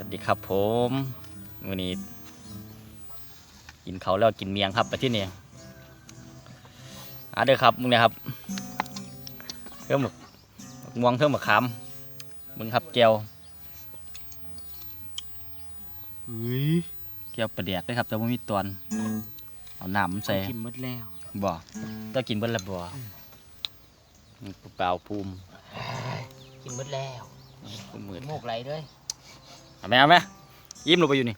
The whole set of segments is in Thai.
วัสดีครับผมวันนี้ กินเขาวแล้วกินเมียงครับไปที่นี่อะเด้อครับมึงเนี่ยครับเพิ่มหมึกหมึกม่วงเพิ่มหมึกขามมึงครับแก้วเฮ้ยแก้วประเดียกเลยครับแต่ว่ามีตอนเอาน้ำใส่กินหมดแล้วบ่ต้องกินเบิ้ลละบ่นี่เปล่าภูมิกินหมดแล้วภูมิมืดโมกไหลด้วย เอาไหมเอาไหมยิ้มลงไปอยู่นี่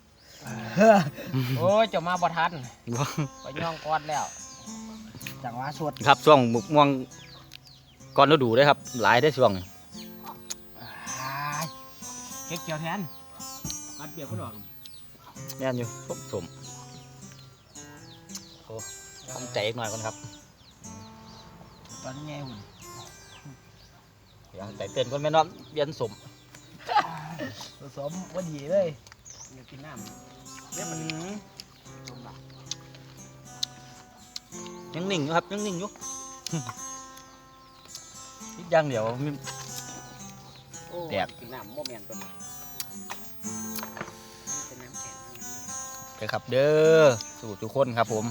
โอ้ยเจะมาบ่ทันบ่ไปย่องกอดแล้ว จังหวะสวดครับช่วงหมึกม่วงก่อนฤดูเด้อครับ หลายได้อช่วงนี้เก็บเกี่ยวแทนกัดเปียกก็ดอกแม่นอยู่สมสมโอ้ทำใจอีกหน่อยก่อนครับ ตอนนี้ไงหุ่นเดี๋ยวใจเต้นก่อนแม่นอนเรียนสม ผสมว่าดีเลยอยากกินน้ำเรียบมันสมบัติยังนิ่งอยู่ครับยังนิ่งอยู่อีกอย่างเดียวมีโอ้แดดกินน้ำโมเมนตัวนี้เป็นน้ำแข็งเด้อครับเด้อสู่ทุกคนครับผม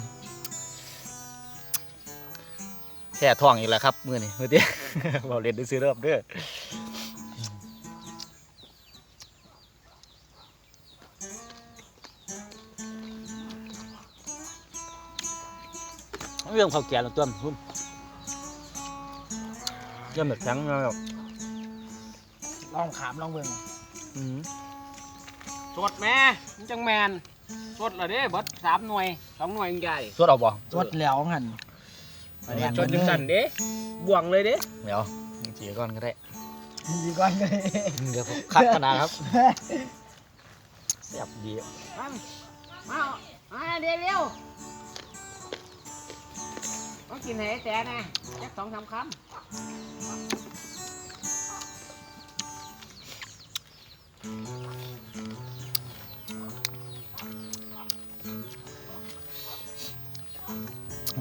แค่ท้องอีกแล้วครับ มือนี่มือเตี้ยเราเรียนดูซื้อเริ่มเด้อ เรื่องข้าวแกงตัวมคุณเรื่องแบบแข็งนะครับลองขามลองเบิ่งอืมสดแม่มันจังแมนสดเหรอเด้เบิดสามหน่วยสองหน่วยยังใหญ่สวดเอาบ่จดแล้วหันจดจังสันเด้บวงเลยเด้เดี๋ยวจีก่อนก็ได้ดีก่อนเลยเดี๋ยวผมคัดขนาดครับแซ่บดีมามามาเดี๋ยวเร็ว ต้องกินให้แต่นะจักสองสามคำ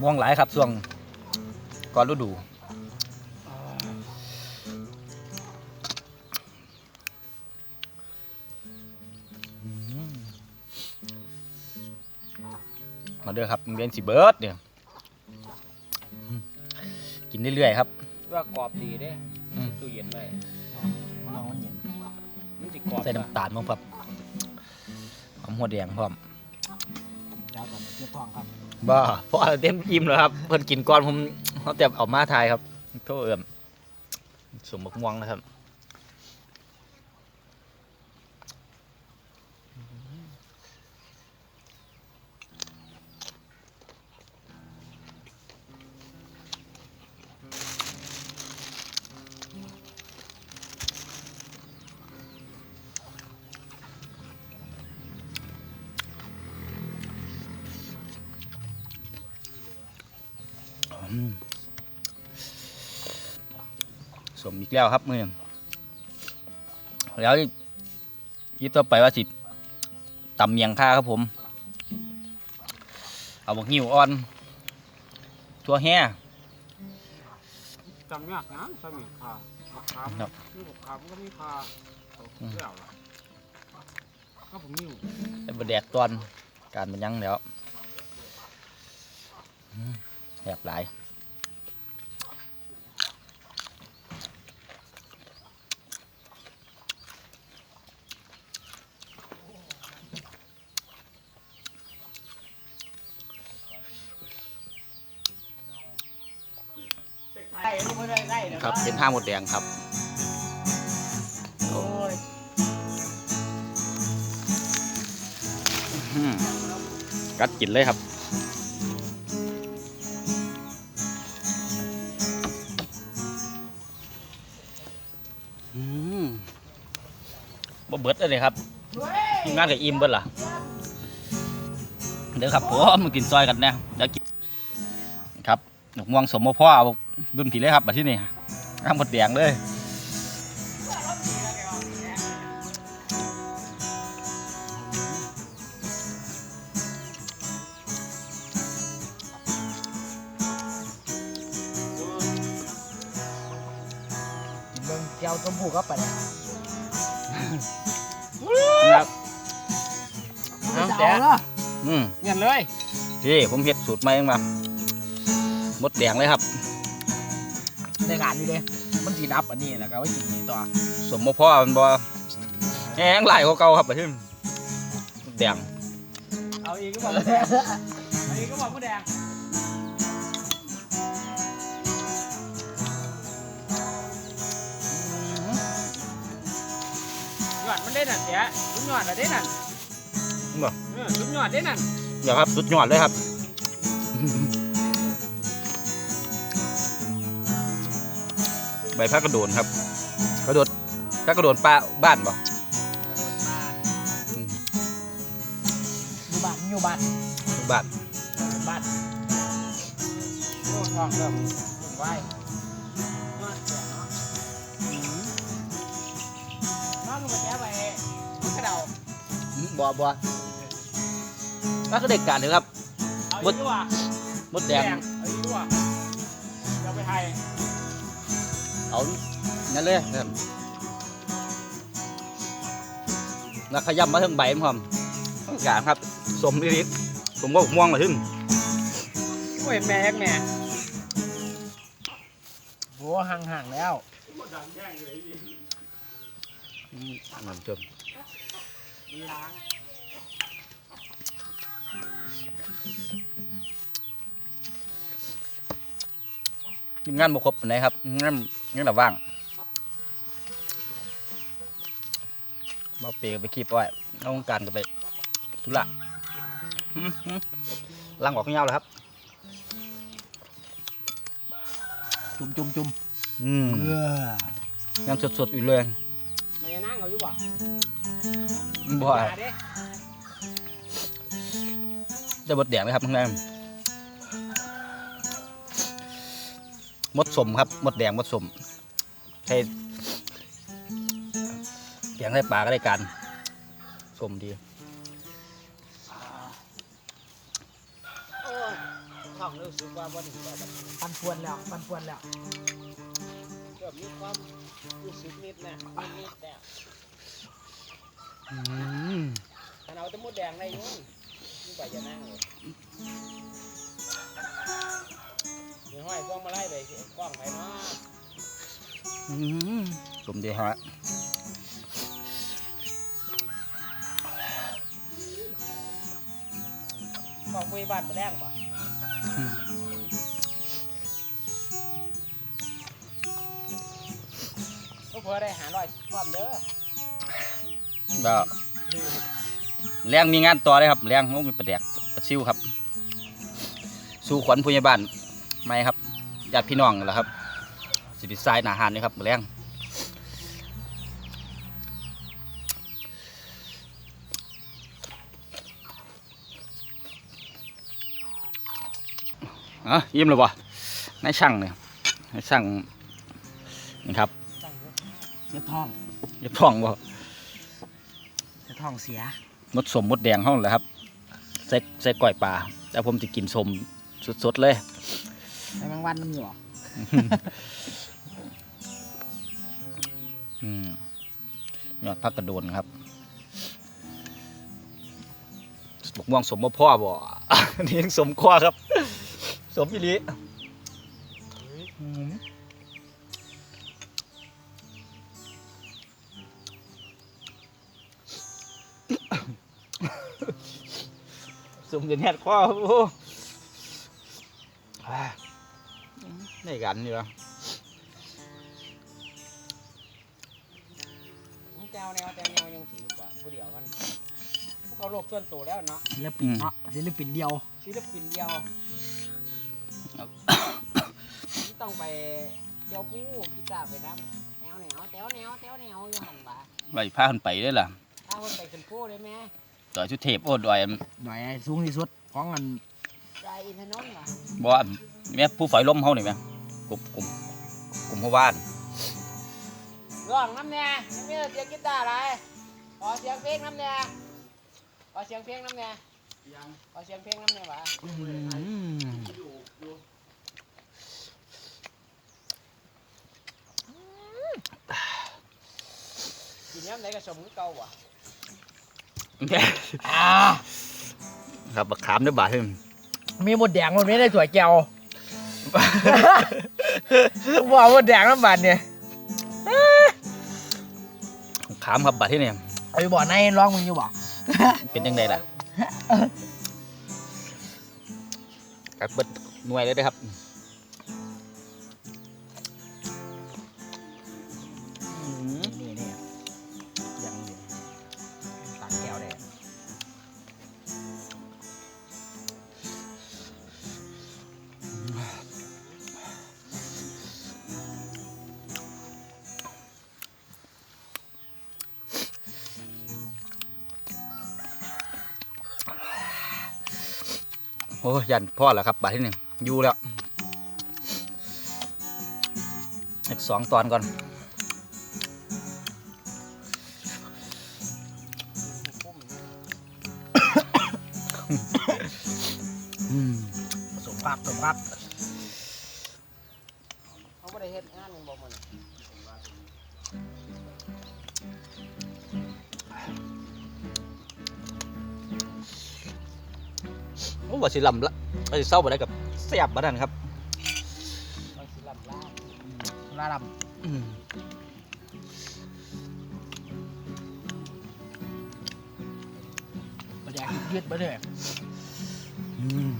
ม่วงหลายครับช่วงก่อนฤดูมมาเด้อครับเรียนสิเบิร์ดเนี่ย เรื่อยๆครับเพื่อกรอบดีเด้อืม ตู้เย็นไว้น้องมันเย็นมันสิกรอบใส่น้ำตาลมั้งครับหอมหัวแดงพร้อมจ้าก่อนเจ้าทองครับบ้าเพราะเต็มอิ่มแล้วครับเพิ่นกินก่อนผมเขาเตรียมเอามาทายครับโทษเอิ่มสมบักม่วงนะครับ มอีกแล้วครับมือนี้แล้วยิบต่อไปว่าสิตำเมียงค่าครับผม เอาบกหิวอ่อน ทั่วแห่จำยากนะจำยากค่ะบักขามครับนี่บักขามก็มีคาเอาอืมเปรี้ยวล่ะก็ผมนิ่วไอ้บดแดกตอนการมันยังแล้วอืมแหบหลาย ได้ลูกไม่ได้ได้ ครับ เป็นห้าหมดแดงครับโอ้ยอืมกัดกินเลยครับอืมบ่เบิดเลยครับทีมงานกับอิ่มเบิดล่ะเดี๋ยวครับผมมากินซอยกันนะเดี๋ยวกินครับหนกม่วงสมมพ่อเอาดุนผีเลยครับมาที่นี่ ข้ามหมดแดงเลยกินเบิ่งเจ้าต้มผูก็ไปแล้วครับแต่เอาเนาะอืมเงี้ยเลยพี่ผมเฮ็ดสูตรใหม่เองมาหมดแดงเลยครับในงานนี่เด้ มันสีดับอันนี้แล้วก็ไว้กินนี่ต่อสมบ่พ่อมันบ่แห้งหลายกว่าเก่าครับไปที่แดงเอาอีกก็บอกผู้แดงเอาอีกก็บอกผู้แดงยอดมันได้นั่นเสียสุดยอดอะได้นั่นบ่เออสุดยอดได้นั่นเดี๋ยวครับสุดยอดเลยครับ ใบพักกระโดนครับกระโดดพักกระโดนปลาบ้านบ่อืมอยู่บ้านอยู่บ้านบ้านบ้านโอ้ทองเริ่มวุ่นวายยอดแดงเนาะน้องมึงมาแก้ไปกระเดาบ่บ่แล้วก็เด็กการเลยครับเอาอีกดีกว่ามดแดง เอานั่นเลยครับแล้วขยำมาถึงใบมันพร้อมต้องการครับสมนิดๆผมก็ม่วงมาถึงโอ้ยแม่แม่โอ้ห่างๆแล้วน้ำจมล้างทีมงานบ่ครบปานใดครับงาน งานระว่างบ่เปก็ไปคีบไว้เอาองการก็ไปธุระหืมหืมลังออกยาวแล้วครับ จุ่มจุ่มจุ่มอืมเออยังสดๆอยู่เลยมันจะนั่งเขาอยู่บ่บ่มาเด้ได้บดแดงเลยครับข้างในมดสมครับมดแดงมดสม ใช้แกงใส่ปลาก็ได้การสมดีโอ้ยท้องรู้สึกว่าบ่ดีแล้วแบบปันปวนแล้วปันปวนแล้วเริ่มมีความรู้สึกนิดนะนิดๆแต่อืมถ้าเอาแต่มดแดงได้อยุ่งนี่ไปจะนั่งเลยเดี๋ยวห้อยกล้องมาไล่ไปกล้องไปเนาะ อืมสมดีฮะกล้องคุยบ้านมาแรงป่ะก็เพื่อได้หาร้อยความเด้อก็แรงมีงานต่อเลยครับแรงเขามีประแดกประชิวครับ สู่ขวัญพยาบาลไม่ครับญาติพี่น้องนั่นแหละครับ สิริสายหนาหานนี่ครับแรงอะยิ้มเลยบ่นายช่างเนี่ยนายช่างนี่ครับเจ็บท้องอย่าท่องบ่เจ็บท้องเสียมดสมมดแดงห้องเลยครับใส่ใส่ก้อยปลาแต่ผมจะกินสมสดๆเลยไอ้แมงวันมันอยู่หร อืมยอดพักกระโดนครับบกม่วงสมบ่พ่อบ่อนี่ยังสมข้อครับ สมอีหลีสมเดือนแหดข้อโอ้ได้กันนี่เหรอ จ้าแนวแต่แนวยังถือกว่าผู้เดียวกันเขาโลกส่วนตัวแล้วเนาะศิลปินเนาะศิลปินเดียวศิลปินเดียวต้องไปเที่ยวผู้กีตาร์ไปน้ำแนวแนวแถวแนวแถวแนวอยู่หันบ่าไปพาคนไปได้อล่ะถ้าคนไปขึ้นผู้ได้ไหมต่อยชุดเทพโอ้ดอยหน่อยสูงที่สุดของอันใจอินทนนท์ว่ะบ่ว่าแม่ผู้ฝ่ายล้มเฮานี่แม่กลุ่มกลุ่มกลุ่มพ่อบ้าน ร้องน้ำแน่ไม่มีเสียงกีตาร์อะไรขอเสียงเพลงน้ำแน่ขอเสียงเพลงน้ำแน่ขอเสียงเพลงน้ำแน่ว่ะกินย้ำไหนก็สมมือเก่าว่ะแม่อ่าครับบักขามด้วยบาทขึ้นมีหมดแดงมันไม่ได้สวยแก้วต้องบอกหมดแดงน้ำบานเนี่ย ขามครับบาทที่นี่เอาไปบอกนายร้องมึงอยู่บอกเป็นยังไงล่ะกักเบิดหน่วยเลยเด้อครับ อ้ยยันพ่อแล้วครับบาทที่หนึ่งอยู่แล้วอีกสองตอนก่อนอืมสมพักสมภาพ ว่าสิลำละว่าสิเศร้าบ่ได้กับเสียบบ่นั่นครับเขาสิลำลาบน่าดอืมำมาแดงยืดมาเลยอืม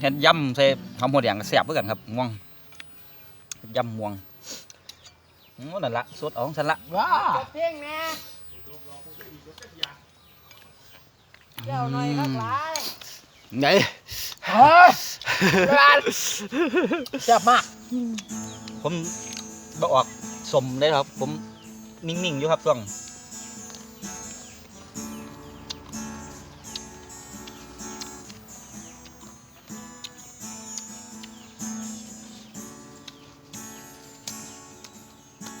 เฮ็ดยำใส่หอมหัวแดงก็แซ่บเหมือนกันครับม่วงเฮ็ดยำม่วง โอ้นั่นละสดเอาของฉันละว้าจบเพลงแน่เจ้าหน่อยครับหลายไงเฮ้ยเวลาแซ่บมากผมบ่ออกสมเลยครับ ผมนิ่งๆอยู่ครับช่วง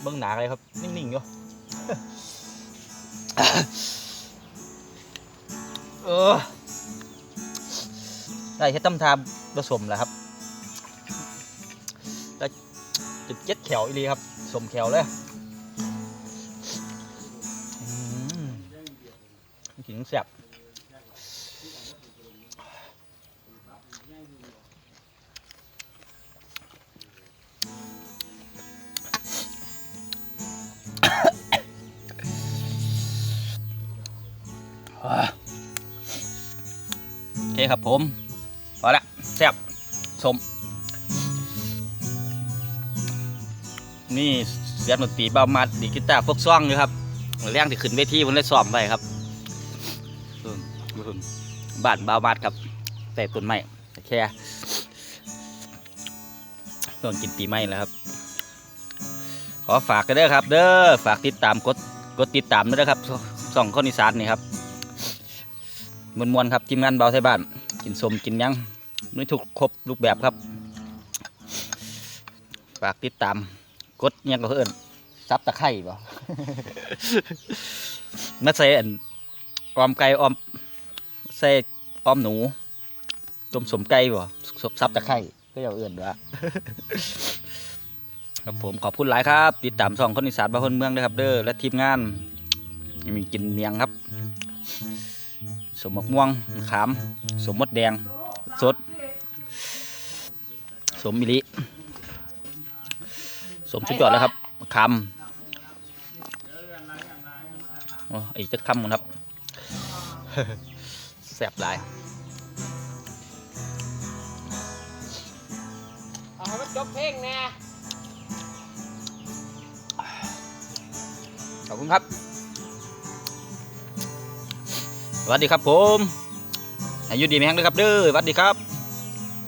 เบื้องหนาเลยครับ นิ่งๆอยู่เออได้เฮ็ดตำทาผสมแล้วครับจุดเจ็ดแขวอีลีครับ สมแขวเลยกินแซ่บ โอเคครับผมพอละแซ่บสม นี่เสียงดนตรีเบามัดดีกีตาร์พวกซ่องอยู่ครับแรงที่ขึ้นเวทีผมันเลยซ้อมไว้ครับบ้านเบามัดครับแต่ต้นไม้แค่ต้นกินปีไม้แล้วครับ ขอฝากกันเด้อครับ เด้อฝากติดตามกดกดติดตามด้วยนะครับสองคนอีสานนี่ครับ มวนมวนครับทีมงานเบาไทยบ้าน กินสมกินยังไม่ถูกครบรูปแบบครับฝากติดตาม กดยังก็เอิ้นซับตะไคร่บ่มาใส่อันออมไก่ออมใส่ออมหนูต้มสมไก่บ่สซับตะไคร่ก็อย่าเอื่นว่าครับผมขอบคุณหลายครับ ติดตามสองคนอีสานบ้านคนเมืองด้วยครับ เด้อและทีมงานมีกินเมียงครับ สมมะม่วงขาม สมมดแดง สด สมมิลิสมสุดยอดแล้วครับคำโอ้อีกจะคำหมดครับแซ่บหลายเอาให้มันจบเพลงแน่ขอบคุณครับ สวัสดีครับผมอายุดีไหมแห้งด้วยครับเด้อสวัสดีครับ